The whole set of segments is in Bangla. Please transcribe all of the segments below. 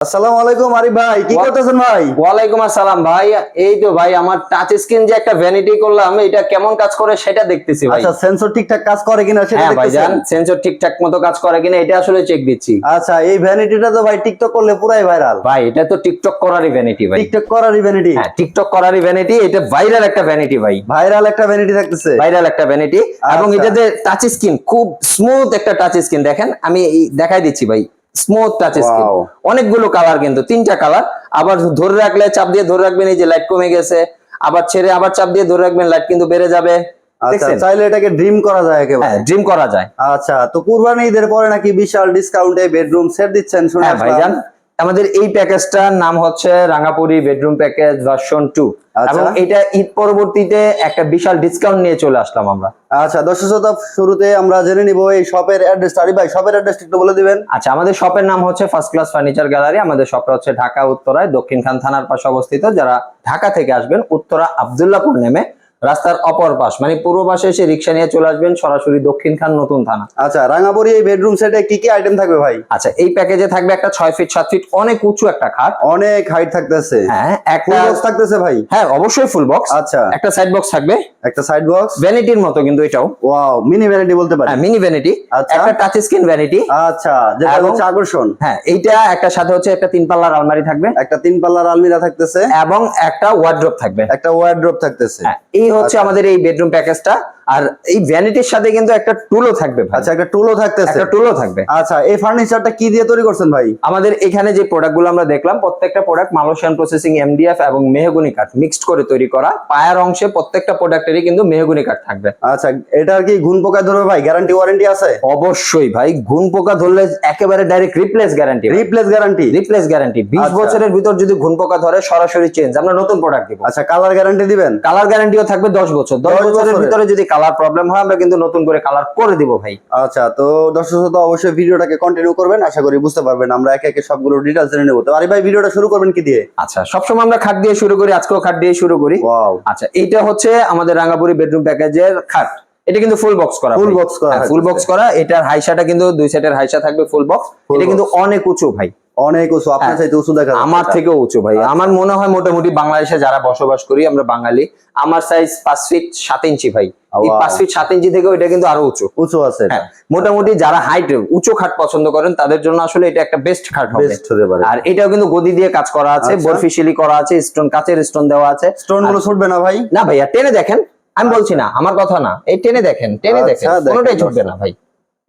আসসালামু আলাইকুম আরিফ ভাই কি করতেছেন ভাই? ওয়ালাইকুম আসসালাম ভাই। এই তো ভাই আমার টাচ স্ক্রিন যে একটা ভ্যানিটি করলাম এটা কেমন কাজ করে সেটা দেখতেছি ভাই। আচ্ছা সেন্সর ঠিকঠাক কাজ করে কিনা সেটা হ্যাঁ ভাইজান সেন্সর ঠিকঠাক মতো কাজ করে কিনা এটা আসলে চেক দিচ্ছি। আচ্ছা এই ভ্যানিটিটা তো ভাই টিকটক করলে পুরাই ভাইরাল ভাই এটা তো টিকটক করারই ভ্যানিটি ভাই। টিকটক করারই ভ্যানিটি হ্যাঁ টিকটক করারই ভ্যানিটি এটা ভাইরাল একটা ভ্যানিটি ভাই। ভাইরাল একটা ভ্যানিটি থাকতেছে। ভাইরাল একটা ভ্যানিটি এবং আচ্ছা। এটা যে টাচ স্ক্রিন খুব স্মুথ একটা টাচ স্ক্রিন দেখেন আমি দেখাই দিচ্ছি ভাই। স্মুথ টাচ স্ক্রিন অনেকগুলো কালার কিন্তু তিনটা কালার আবার ধরে রাখলে চাপ দিয়ে ধরে রাখবেন এই যে লাইট কমে গেছে। আবার ছেড়ে আবার চাপ দিয়ে ধরে রাখবেন লাইট কিন্তু বেড়ে যাবে। আচ্ছা চাইলে এটাকে ড্রিম করা যায় একেবারে। হ্যাঁ ড্রিম করা যায়। আচ্ছা তো কুরবানি ঈদের পরে নাকি বিশাল ডিসকাউন্টে বেডরুম সেট দিচ্ছেন শুনে হ্যাঁ ভাইজান আমাদের এই প্যাকেজটার নাম হচ্ছে Rangapuri bedroom package version two. আচ্ছা। এবং এটা ঈদ পরবর্তীতে একটা বিশাল ডিসকাউন্ট নিয়ে চলে আসলাম আমরা। আচ্ছা দর্শক শ্রোতা, শুরুতে আমরা জেনে নিব এই শপের অ্যাড্রেস আরিফ ভাই শপের অ্যাড্রেস একটু বলে দিবেন। আচ্ছা আমাদের শপের নাম হচ্ছে ফার্স্ট ক্লাস ফার্নিচার গ্যালারি আমাদের শপটা হচ্ছে ঢাকা উত্তরায়। দক্ষিণ খান থানার পাশে অবস্থিত। যারা ঢাকা থেকে আসবেন উত্তরা আবদুল্লাপুর নেমে রাস্তার অপর পাশ মানে পূর্ব পাশে এসে রিক্সা নিয়ে চলে আসবেন সরাসরি দক্ষিণ খান নতুন থানা। আচ্ছা রাঙাপুরি এই বেডরুম সেটে কি কি আইটেম থাকবে ভাই? আচ্ছা এই প্যাকেজে থাকবে একটা ছয় ফিট সাত ফিট অনেক উঁচু একটা খাট। অনেক হাইট থাকতেছে। হ্যাঁ একটা বক্স থাকতেছে ভাই? হ্যাঁ অবশ্যই ফুল বক্স আচ্ছা। একটা সাইড বক্স থাকবে। একটা সাইড বক্স ভ্যানিটির মতো কিন্তু এটাও। ওয়াও মিনি ভ্যানিটি বলতে পারি। হ্যাঁ মিনি ভ্যানিটি আচ্ছা। একটা টাচ স্ক্রিন ভ্যানিটি আচ্ছা যেটা হচ্ছে আকর্ষণ। হ্যাঁ এইটা একটা সাথে হচ্ছে একটা তিন পাল্লার আলমারি থাকবে। একটা তিন পাল্লার আলমিরা থাকতেছে। এবং একটা ওয়ার্ড্রপ থাকবে। একটা ওয়ার্ড্রপ থাকতেছে। হ্যাঁ, এই হচ্ছে আচ্ছা। আমাদের এই বেডরুম প্যাকেজটা আর এই ভ্যানিটির সাথে কিন্তু একটা টুলও থাকবে ভাই। আচ্ছা একটা টুলও থাকতেছে। একটা টুলও থাকবে। আচ্ছা এই ফার্নিচারটা কি দিয়ে তৈরি করছেন ভাই? আমাদের এখানে যে প্রোডাক্টগুলো আমরা দেখলাম প্রত্যেকটা প্রোডাক্ট মালয়েশিয়ান প্রসেসিং এমডিএফ এবং মেহগুনি কাঠ মিক্সড করে তৈরি করা। পায়ার অংশে প্রত্যেকটা প্রোডাক্টেরই কিন্তু মেহগুনি কাঠ থাকবে। আচ্ছা এটার কি ঘুন পোকা ধরবে ভাই? গ্যারান্টি ওয়ারেন্টি আছে? অবশ্যই ভাই ঘুন পোকা ধরলে একেবারে direct replace guarantee replace guarantee replace guarantee বিশ আচ্ছা। বছরের ভিতর যদি ঘুন পোকা ধরে সরাসরি চেঞ্জ আমরা নতুন প্রোডাক্ট দিব। আচ্ছা কালার গ্যারান্টি দিবেন? কালার গ্যারান্টিও থাকবে দশ বছর। দশ 10 বছরের বছরের। ভিতরে যদি কালার প্রবলেম হয় আমরা কিন্তু নতুন করে কালার করে দিব ভাই। আচ্ছা তো দর্শক শ্রোতা অবশ্যই ভিডিওটাকে কন্টিনিউ করবেন আশা করি বুঝতে পারবেন আমরা একে একে সবগুলো ডিটেলস জেনে নেব। তো আরে ভাই ভিডিওটা শুরু করবেন কি দিয়ে? আচ্ছা সবসময় আমরা খাট দিয়ে শুরু করি আজকেও খাট দিয়ে শুরু করি। ওয়াও আচ্ছা এইটা হচ্ছে আমাদের রাঙ্গাপুরি বেডরুম প্যাকেজের খাট। এটা কিন্তু ফুল বক্স করা ফুল বক্স করা ফুল বক্স করা এটার হাইসাটা কিন্তু দুই সেটের হাইসা থাকবে ফুল বক্স এটা কিন্তু অনেক উঁচু ভাই। অনেক উঁচু আপনার হ্যাঁ। চাইতে উঁচু দেখা আমার। থেকেও উঁচু ভাই। আমার মনে হয় মোটামুটি বাংলাদেশে যারা বসবাস করি আমরা বাঙালি আমার সাইজ পাঁচ ফিট সাত ইঞ্চি ভাই। পাঁচ ফিট সাত ইঞ্চি এটা কিন্তু আরও উঁচু। উঁচু আছে। হ্যাঁ মোটামুটি যারা হাইট উঁচু খাট পছন্দ করেন তাদের জন্য আসলে এটা একটা বেস্ট খাট হবে। আর এটাও কিন্তু গদি দিয়ে কাজ করা আছে আচ্ছা। বরফিশিলি করা আছে স্টোন কাচের স্টোন দেওয়া আছে। স্টোনগুলো ছুটবে না ভাই? না ভাইয়া টেনে দেখেন। আমি বলছি না আমার কথা না। এই টেনে দেখেন টেনে দেখেন। আচ্ছা, কোনোটাই ছুটবে না ভাই।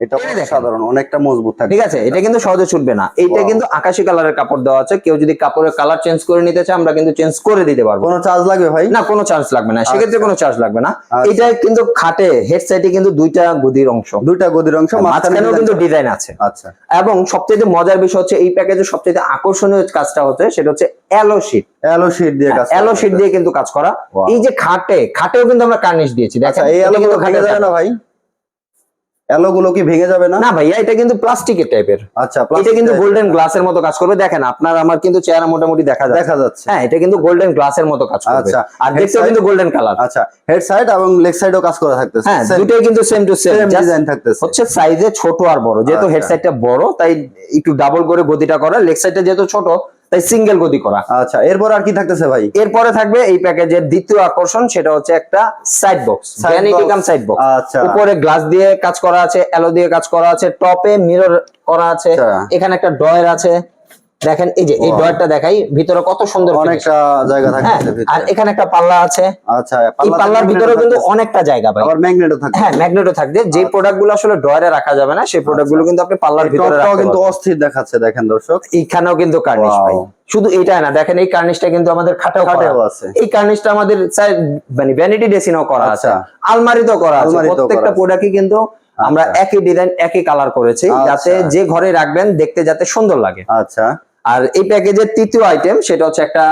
এটা টেনে সাধারণ অনেকটা মজবুত থাকে ঠিক আছে এটা কিন্তু সহজে ছুটবে না। এইটা কিন্তু আকাশি কালারের কাপড় দেওয়া আছে। কেউ যদি কাপড়ের কালার চেঞ্জ করে নিতে চায় আমরা কিন্তু চেঞ্জ করে দিতে পারব। কোনো চার্জ লাগবে ভাই? না কোনো চার্জ লাগবে না। সেক্ষেত্রে আচ্ছা। কোনো চার্জ লাগবে না। আচ্ছা। এটা কিন্তু খাটে হেড সাইডে কিন্তু দুইটা গদির অংশ। দুইটা গদির অংশ মাঝখানেও কিন্তু ডিজাইন আছে। আচ্ছা। এবং সবচেয়ে মজার বিষয় হচ্ছে এই প্যাকেজের সবচেয়ে আকর্ষণীয় কাজটা হচ্ছে সেটা হচ্ছে অ্যালো শিট অ্যালো শীট দিয়ে কাজ অ্যালো শিট দিয়ে কিন্তু কাজ করা। এই যে খাটে খাটেও কিন্তু আমরা কার্নিশ দিয়েছি আচ্ছা এই অ্যালো কিন্তু খাটে থাকে। না ভাই? অ্যালো গুলো কি ভেঙে যাবে না? না ভাইয়া এটা কিন্তু প্লাস্টিকের টাইপের আচ্ছা এটা কিন্তু গোল্ডেন গ্লাসের মতো কাজ করবে। দেখেন আপনার আমার কিন্তু চেহারা মোটামুটি দেখা যায় দেখা যাচ্ছে। হ্যাঁ এটা কিন্তু গোল্ডেন গ্লাসের মতো কাজ করবে। আচ্ছা, আর দেখতেও কিন্তু গোল্ডেন কালার আচ্ছা হেড সাইড এবং লেগ সাইডও কাজ করা থাকতেছে। হ্যাঁ দুটোই কিন্তু সেম টু সেম ডিজাইন থাকতেছে। হচ্ছে সাইজে ছোট আর বড়। যেহেতু আচ্ছা। হেড সাইডটা বড় তাই একটু ডাবল করে গদিটা করা। লেগ সাইডটা যেহেতু ছোট তাই সিঙ্গেল গদি করা। আচ্ছা এরপর আর কি থাকতেছে ভাই? এরপরে থাকবে এই প্যাকেজের দ্বিতীয় আকর্ষণ সেটা হচ্ছে একটা side box vanity cum side box আচ্ছা। উপরে গ্লাস দিয়ে কাজ করা আছে অ্যালো দিয়ে কাজ করা আছে টপে মিরর করা আছে আচ্ছা। এখানে একটা ডয়ার আছে দেখেন এই যে এই. ডয়ারটা দেখাই ভিতরে কত সুন্দর অনেকটা জায়গা থাকে আর এখানে একটা পাল্লা আছে। আচ্ছা এই পাল্লার ভিতরে কিন্তু অনেকটা জায়গা ভাই। আবার ম্যাগনেটও থাকে হ্যাঁ ম্যাগনেটও থাকবে। যে প্রোডাক্টগুলো আসলে ডয়ারে রাখা যাবে না সেই প্রোডাক্টগুলো কিন্তু আপনি পাল্লার ভিতরে রাখতে কিন্তু অস্থির দেখাচ্ছে দেখেন দর্শক। এইখানেও কিন্তু কার্নিশ. ভাই। শুধু এইটা না দেখেন এই কার্নিশটা কিন্তু আমাদের খাটেও খাটেও আছে। এই কার্নিশটা আমাদের মানে ভ্যানিটি ডেসিনও করা আছে। আচ্ছা। আলমারিতেও করা আছে। প্রত্যেকটা প্রোডাক্টই কিন্তু আমরা আচ্ছা। একই ডিজাইন একই কালার করেছি। আচ্ছা। যাতে যে ঘরে রাখবেন দেখতে যাতে সুন্দর লাগে। আচ্ছা। আর এই প্যাকেজের তৃতীয় আইটেম সেটা হচ্ছে একটা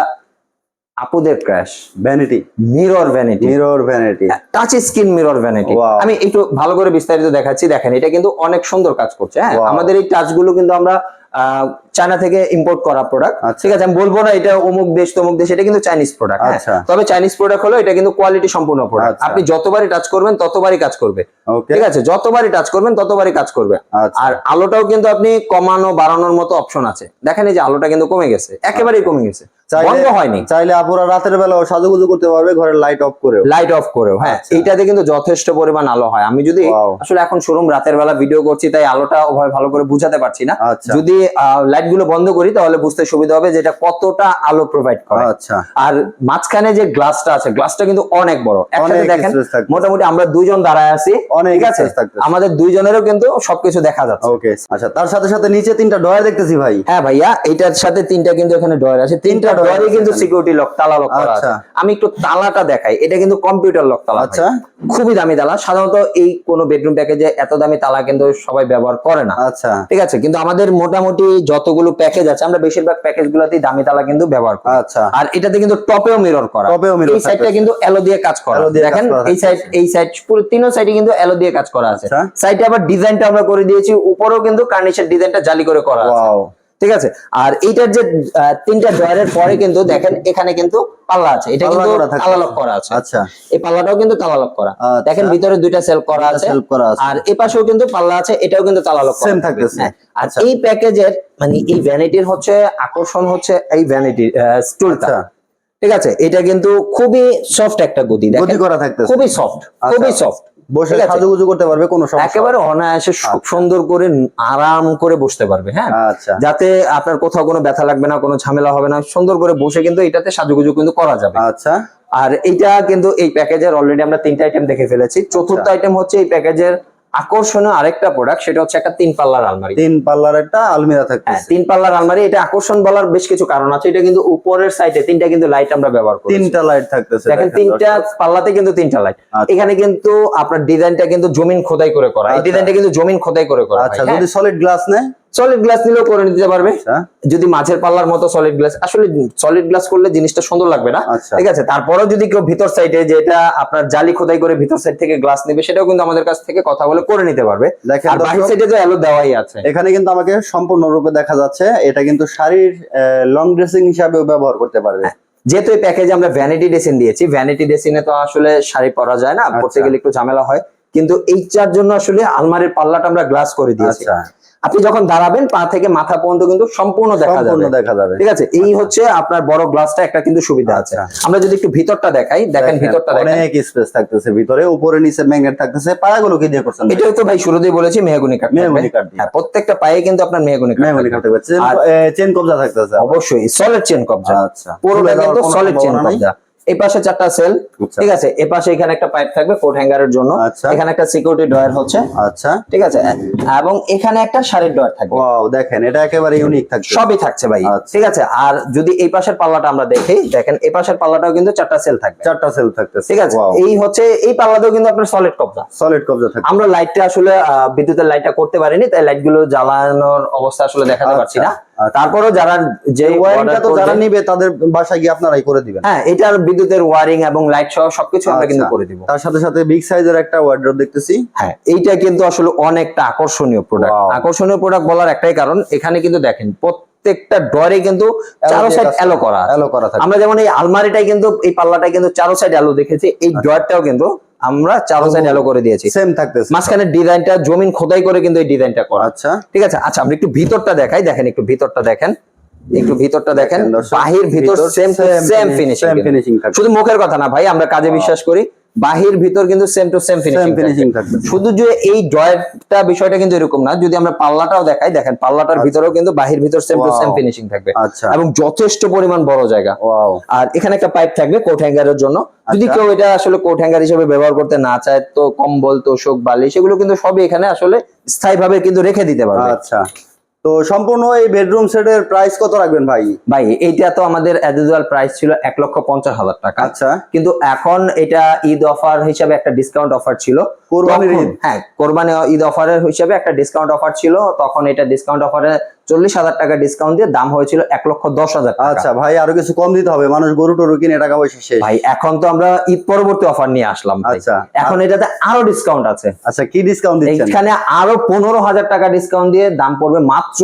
আপুদের crash vanity mirror vanity mirror vanity touch screen mirror vanity আমি একটু ভালো করে বিস্তারিত দেখাচ্ছি। দেখেন এটা কিন্তু অনেক সুন্দর কাজ করছে। হ্যাঁ আমাদের এই টাচগুলো কিন্তু আমরা চায়না থেকে ইম্পোর্ট করা প্রোডাক্ট আচ্ছা। ঠিক আছে আমি বলব না এটা অমুক দেশ তমুক দেশ এটা কিন্তু চাইনিজ প্রোডাক্ট আচ্ছা। তবে চাইনিজ প্রোডাক্ট হলো এটা কিন্তু কোয়ালিটি সম্পূর্ণ প্রোডাক্ট আচ্ছা। আপনি যতবারই টাচ করবেন ততবারই কাজ করবে। ঠিক আছে যতবারই টাচ করবেন ততবারই কাজ করবে। আর আলোটাও কিন্তু আপনি কমানো বাড়ানোর মতো অপশন আছে। দেখেন এই যে আলোটা কিন্তু কমে গেছে একেবারেই কমে গেছে। চাইলে- বন্ধ হয়নি। চাইলে আপুরা রাতের বেলাও সাজুগুজু করতে পারবে ঘরের লাইট অফ করেও। লাইট অফ করেও হ্যাঁ। আচ্ছা। এইটাতে কিন্তু যথেষ্ট পরিমাণ আলো হয়। আমি যদি আসলে এখন শোরুম রাতের বেলা ভিডিও করছি তাই আলোটা ওভাবে ভালো করে বুঝাতে পারছি না। আচ্ছা। যদি লাইটগুলো বন্ধ করি তাহলে বুঝতে সুবিধা হবে যে এটা কতটা আলো প্রোভাইড করে। আচ্ছা। আর মাঝখানে যে গ্লাসটা আছে গ্লাসটা কিন্তু অনেক বড়। একসাথে দেখেন মোটামুটি আমরা দুইজন দাঁড়ায় আছি অনেক ঠিক আছে। আমাদের দুইজনেরও কিন্তু সবকিছু দেখা যাচ্ছে। ওকে আচ্ছা তার সাথে সাথে নিচে তিনটা ডয়ার দেখতেছি ভাই। হ্যাঁ ভাইয়া এটার সাথে তিনটা কিন্তু এখানে ডয়ার আছে। তিনটা আছে কিন্তু সিকিউরিটি লক তালা লক করা আছে। আচ্ছা। আমি একটু তালাটা দেখাই। এটা কিন্তু কম্পিউটার লক তালা আচ্ছা। খুবই দামি তালা। সাধারণত এই কোনো বেডরুম প্যাকেজে এত দামি তালা কিন্তু সবাই ব্যবহার করে না। আচ্ছা। ঠিক আছে? কিন্তু আমাদের মোটামুটি যতগুলো প্যাকেজ আছে আমরা বেশিরভাগ প্যাকেজ গুলোতেই দামি তালা কিন্তু ব্যবহার করি। আচ্ছা। আর এটাতে কিন্তু টপেও মিরর করা। টপেও mirror এই সাইডটা কিন্তু এলো দিয়ে কাজ করা দেখেন এই সাইড এই সাইড পুরো তিনও সাইডে কিন্তু এলো দিয়ে কাজ করা আছে। আচ্ছা। সাইডে আবার ডিজাইনটা আমরা করে দিয়েছি। উপরেও কিন্তু কার্নিশের ডিজাইনটা জালি করে করা আছে। ঠিক আছে? আর এইটার যে তিনটা ড্রয়ারের পরে কিন্তু দেখেন এখানে কিন্তু পাল্লা আছে। এটা কিন্তু তালা লক করা আছে। আচ্ছা। এই পাল্লাটাও কিন্তু তালা লক করা। আচ্ছা। দেখেন ভিতরে দুইটা সেল করা আছে। আর এ পাশেও কিন্তু পাল্লা আছে এটাও কিন্তু তালা লক করা থাকতেছে। হ্যাঁ, আর আচ্ছা। এই প্যাকেজের মানে এই ভ্যানিটির হচ্ছে আকর্ষণ হচ্ছে এই ভ্যানিটি স্টুলটা আচ্ছা। ঠিক আছে? এটা কিন্তু খুবই সফট একটা গদি। গতি দেখেন করা থাকতেছে। খুবই সফট খুবই সফট বসে সাজুগুজু করতে পারবে কোনো সমস্যা একেবারে অনায়াসে সু- সুন্দর করে আরাম করে বসতে পারবে হ্যাঁ? আচ্ছা। যাতে আপনার কোথাও কোনো ব্যথা লাগবে না কোনো ঝামেলা হবে না সুন্দর করে বসে কিন্তু এটাতে সাজুগুজু কিন্তু করা যাবে। আচ্ছা। আর এইটা কিন্তু এই প্যাকেজের অলরেডি আমরা তিনটা আইটেম দেখে ফেলেছি। চতুর্থ আচ্ছা। আইটেম হচ্ছে এই প্যাকেজের আকর্ষণীয় আরেকটা প্রোডাক্ট সেটা হচ্ছে একটা তিন পাল্লার আলমারি। তিন পাল্লার একটা আলমিরা হ্যাঁ তিন পাল্লার আলমারি এটা আকর্ষণ বলার বেশ কিছু কারণ আছে। এটা কিন্তু উপরের সাইডে তিনটা কিন্তু লাইট আমরা ব্যবহার করি তিনটা লাইট থাকতেছে দেখেন তিনটা পাল্লাতে কিন্তু তিনটা লাইট আচ্ছা। এখানে কিন্তু আপনার ডিজাইনটা কিন্তু জমিন খোদাই করে করা এই আচ্ছা। ডিজাইনটা কিন্তু জমিন খোদাই করে করা আচ্ছা যদি সলিড গ্লাস নেয়? সলিড গ্লাস নিলেও করে নিতে পারবে। আচ্ছা। যদি মাঝের পাল্লার মতো সলিড গ্লাস আসলে সলিড গ্লাস করলে জিনিসটা সুন্দর লাগবে না। আচ্ছা। ঠিক আছে? তারপরেও যদি কেউ ভিতর সাইডে যেটা আপনার জালি খোদাই করে ভিতর সাইড থেকে গ্লাস নেবে সেটাও কিন্তু আমাদের কাছ থেকে কথা বলে করে নিতে পারবে। আর বাহির সাইডে তো দেওয়াই আছে। এখানে কিন্তু আমাকে সম্পূর্ণরূপে দেখা যাচ্ছে। এটা কিন্তু শাড়ির লং ড্রেসিং হিসাবেও ব্যবহার করতে পারবে। যেহেতু এই প্যাকেজে আমরা ভ্যানিটি ডেসিন দিয়েছি ভ্যানিটি ডেসিনে তো আসলে শাড়ি পরা যায় না পরতে আচ্ছা। গেলে একটু ঝামেলা হয়। কিন্তু এইটার জন্য আসলে আলমারির পাল্লাটা আমরা গ্লাস করে দিয়েছি। আপনি যখন দাঁড়াবেন পা থেকে মাথা পর্যন্ত কিন্তু সম্পূর্ণ দেখা যাবে। দেখা যাবে। ঠিক আছে? এই হচ্ছে আপনার বড় গ্লাসটা একটা কিন্তু সুবিধা আছে। আচ্ছা। আমরা যদি একটু ভিতরটা দেখাই দেখেন ভিতরটা দেখেন। অনেক স্পেস থাকতেছে ভিতরে উপরে নিচে ম্যাগনেট থাকতেছে পায়াগুলো কি দিয়ে করছেন? এটাও তো ভাই শুরুতেই বলেছি মেহগুনি কাঠ থাকবে। মেহগনি কাঠ হ্যাঁ প্রত্যেকটা পায়ে কিন্তু আপনার মেহগুনি কাঠ মেহগনি। কাঠ থাকবে। চেন কবজা থাকতেছে অবশ্যই সলিড চেন কবজা। আচ্ছা। পুরোটা কিন্তু সলিড চেন কবজা। এই পাশে চারটা সেল আচ্ছা। ঠিক আছে? এ পাশে এখানে একটা পাইপ থাকবে কোট হ্যাঙ্গারের জন্য। আচ্ছা। এখানে একটা সিকিউরিটি ডয়ার হচ্ছে। আচ্ছা। ঠিক আছে? এবং এখানে একটা শাড়ির ডয়ার থাকবে। ওয়াও দেখেন এটা একেবারে ইউনিক থাকছে। সবই থাকছে ভাই। আচ্ছা। ঠিক আছে? আর যদি এই পাশের পাল্লাটা আমরা দেখি দেখেন এই পাশের পাল্লাটাও কিন্তু চারটা সেল থাকবে। চারটা সেল থাকতেছে। ঠিক আছে? এই হচ্ছে এই পাল্লাতেও কিন্তু আপনার সলিড কবজা সলিড কবজা থাকছে। আমরা লাইটটা আসলে বিদ্যুতের লাইটটা করতে পারিনি তাই লাইটগুলো জ্বালানোর অবস্থা আসলে দেখাতে পারছি না। তারপরেও যারা যে order তো যারা নিবে তাদের বাসায় গিয়ে আপনারাই করে দিবেন। হ্যাঁ এটার বিদ্যুতের ওয়ারিং এবং লাইট সহ সবকিছু আমরা কিন্তু আচ্ছা। করে দিব। তার সাথে সাথে বিগ সাইজের একটা ওয়ার্ড্রপ দেখতেছি। হ্যাঁ এইটা কিন্তু আসলে অনেকটা আকর্ষণীয় প্রোডাক্ট আকর্ষণীয় প্রোডাক্ট বলার একটাই কারণ এখানে কিন্তু দেখেন প্রত্যেকটা ডরে কিন্তু চারো সাইড অ্যালো করা অ্যালো করা থাকে। আমরা যেমন এই আলমারিটাই কিন্তু এই পাল্লাটাই কিন্তু চারো সাইড এলো দেখেছি এই আচ্ছা। ডয়ারটাও কিন্তু আমরা চারো সাইড এলো করে দিয়েছি। সেম থাকতেছে। মাঝখানে ডিজাইনটা জমিন খোদাই করে কিন্তু এই ডিজাইনটা করা। আচ্ছা। ঠিক আছে? আচ্ছা আমরা একটু ভিতরটা দেখাই। দেখেন একটু ভিতরটা দেখেন। একটু ভিতরটা দেখেন। বাহির ভিতর সেম সেম ফিনিশিং শুধু মুখের কথা না ভাই আমরা কাজে বিশ্বাস করি। বাহির ভিতর কিন্তু সেম টু সেম ফিনিশিং থাকবে। শুধু যে এই ড্রয়ারটা বিষয়টা কিন্তু এরকম না যদি আমরা পাল্লাটাও দেখাই দেখেন পাল্লাটার আচ্ছা। ভিতরেও কিন্তু বাহির ভিতর সেম টু সেম ফিনিশিং থাকবে। আচ্ছা। এবং যথেষ্ট পরিমাণ বড় জায়গা। আর এখানে একটা পাইপ থাকবে কোট হ্যাঙ্গারের জন্য। যদি আচ্ছা। কেউ এটা আসলে কোট হ্যাঙ্গার হিসেবে ব্যবহার করতে না চায় তো কম্বল তোষক বালি সেগুলো কিন্তু সবই এখানে আসলে স্থায়ীভাবে কিন্তু রেখে দিতে পারবে। আচ্ছা। তো সম্পূর্ণ এই বেডরুম সেটের প্রাইস কত রাখবেন ভাই? ভাই এইটা তো আমাদের অ্যাজুয়াল প্রাইস ছিল এক লক্ষ পঞ্চাশ হাজার টাকা। আচ্ছা। কিন্তু এখন এটা ঈদ অফার হিসাবে একটা ডিসকাউন্ট অফার ছিল। কোরবানির ঈদ? হ্যাঁ কোরবানি ঈদ অফারের হিসাবে একটা ডিসকাউন্ট অফার ছিল। তখন এটা ডিসকাউন্ট অফারে চল্লিশ হাজার টাকা ডিসকাউন্ট দিয়ে দাম হয়েছিল এক লক্ষ দশ হাজার আচ্ছা ভাই আরও কিছু কম দিতে হবে। মানুষ গরু টরু কিনে টাকা পয়সা শেষ। ভাই এখন তো আমরা ঈদ পরবর্তী অফার নিয়ে আসলাম আচ্ছা। এখন এটাতে আরও ডিসকাউন্ট আছে। আচ্ছা কি ডিসকাউন্ট দিচ্ছেন? এখানে আরও পনেরো হাজার টাকা ডিসকাউন্ট দিয়ে দাম পড়বে মাত্র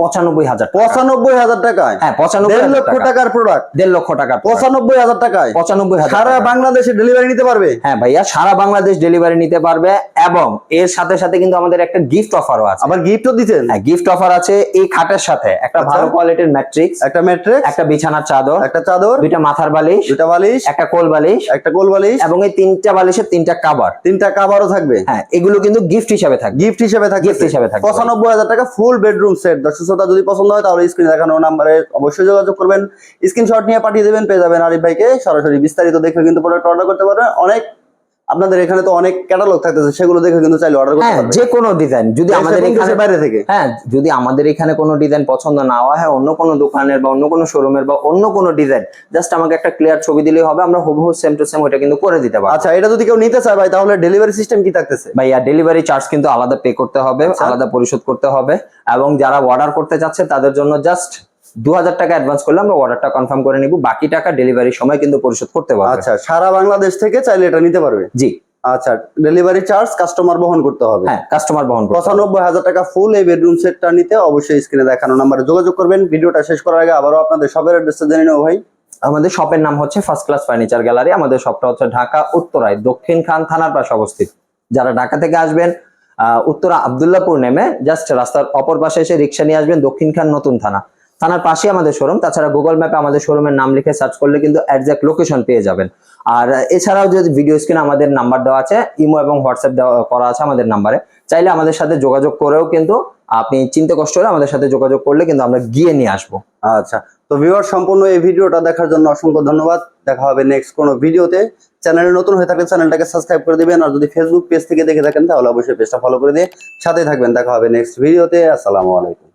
পঁচানব্বই হাজার পঁচানব্বই হাজার টাকায়? হ্যাঁ পঁচানব্বই দেড় লক্ষ টাকার প্রোডাক্ট দেড় লক্ষ টাকা পঁচানব্বই হাজার টাকায়? পঁচানব্বই হাজার সারা বাংলাদেশে ডেলিভারি নিতে পারবে? হ্যাঁ ভাইয়া সারা বাংলাদেশ ডেলিভারি নিতে পারবে। এবং এর সাথে সাথে কিন্তু আমাদের একটা গিফট অফারও আছে। আবার গিফটও দিচ্ছেন হ্যাঁ গিফট অফার আছে এই খাটের সাথে। একটা আচ্ছা। ভালো কোয়ালিটির ম্যাট্রিক্স একটা ম্যাট্রিক্স একটা বিছানার চাদর একটা চাদর দুইটা মাথার বালিশ দুটা বালিশ একটা কোল বালিশ একটা কোল বালিশ এবং এই তিনটা বালিশের তিনটা কাবার তিনটা কাভারও থাকবে। হ্যাঁ এগুলো কিন্তু গিফট হিসাবে থাকবে। গিফট হিসেবে থাকবে। গিফট হিসেবে থাকবে। পঁচানব্বই হাজার টাকা ফুল বেডরুম সেট দর্শক শ্রোতা যদি পছন্দ হয় তাহলে স্ক্রিনে দেখানো নাম্বারে অবশ্যই যোগাযোগ করবেন। স্ক্রিনশট নিয়ে পাঠিয়ে দেবেন পেয়ে যাবেন আরিফ ভাইকে। সরাসরি বিস্তারিত দেখে কিন্তু প্রোডাক্ট অর্ডার করতে পারবেন। অনেক আপনাদের এখানে তো অনেক ক্যাটালগ থাকতেছে সেগুলো দেখে কিন্তু চাইলে অর্ডার করতে হ্যাঁ পারবেন। যে কোনো ডিজাইন যদি আমাদের এখানে বাইরে থেকে। হ্যাঁ যদি আমাদের এখানে কোনো ডিজাইন পছন্দ না হয় হ্যাঁ অন্য কোনো দোকানের বা অন্য কোনো শোরুমের বা অন্য কোনো ডিজাইন জাস্ট আমাকে একটা ক্লিয়ার ছবি দিলেই হবে আমরা হুবহু সেম টু সেম ওটা কিন্তু করে দিতে পারব। আচ্ছা এটা যদি কেউ নিতে চায় ভাই তাহলে ডেলিভারি সিস্টেম কি থাকতেছে? ভাইয়া ডেলিভারি চার্জ কিন্তু আলাদা পে করতে হবে আচ্ছা। আলাদা পরিশোধ করতে হবে এবং যারা অর্ডার করতে চাচ্ছে তাদের জন্য জাস্ট দু হাজার টাকা অ্যাডভান্স করলে আমরা অর্ডারটা কনফার্ম করে নিব। বাকি টাকা ডেলিভারির সময় কিন্তু পরিশোধ করতে পারবে। আচ্ছা সারা বাংলাদেশ থেকে চাইলে এটা নিতে পারবে? জি। আচ্ছা ডেলিভারি চার্জ কাস্টমার বহন করতে হবে। হ্যাঁ কাস্টমার বহন পঁচানব্বই হাজার টাকা ফুল এই বেডরুম সেটটা নিতে অবশ্যই স্ক্রিনে দেখানো নাম্বারে যোগাযোগ করবেন। ভিডিওটা শেষ করার আগে আবারও আপনাদের সবের অ্যাড্রেসটা জেনে নেব ভাই। আমাদের শপের নাম হচ্ছে ফার্স্ট ক্লাস ফার্নিচার গ্যালারি আমাদের শপটা হচ্ছে ঢাকা উত্তরায় দক্ষিণ খান থানার পাশে অবস্থিত। যারা ঢাকা থেকে আসবেন আহ, উত্তরা আবদুল্লাপুর নেমে জাস্ট রাস্তার অপর পাশে এসে রিক্সা নিয়ে আসবেন দক্ষিণ খান নতুন থানা। থানার পাশে আমাদের শোরুম তাছাড়া গুগল ম্যাপে আমাদের শোরুমের নাম লিখে সার্চ করলে কিন্তু একজ্যাক্ট লোকেশন পেয়ে যাবেন। আর এছাড়াও যদি ভিডিও স্ক্রিনে আমাদের নাম্বার দেওয়া আছে ইমো এবং হোয়াটসঅ্যাপ দেওয়া, করা আছে আমাদের নাম্বারে চাইলে আমাদের সাথে যোগাযোগ করেও কিন্তু আপনি চিন্তা কষ্ট হলে আমাদের সাথে যোগাযোগ করলে কিন্তু আমরা গিয়ে নিয়ে আসব। আচ্ছা তো ভিউয়ার সম্পূর্ণ এই ভিডিওটা দেখার জন্য অসংখ্য ধন্যবাদ। দেখা হবে নেক্সট কোনো ভিডিওতে। চ্যানেলে নতুন হয়ে থাকলে চ্যানেলটাকে সাবস্ক্রাইব করে দিবেন। আর যদি ফেসবুক পেজ থেকে দেখে থাকেন, তাহলে অবশ্যই পেজটা ফলো করে দিয়ে সাথে থাকবেন। দেখা হবে নেক্সট ভিডিওতে। আসসালামু আলাইকুম।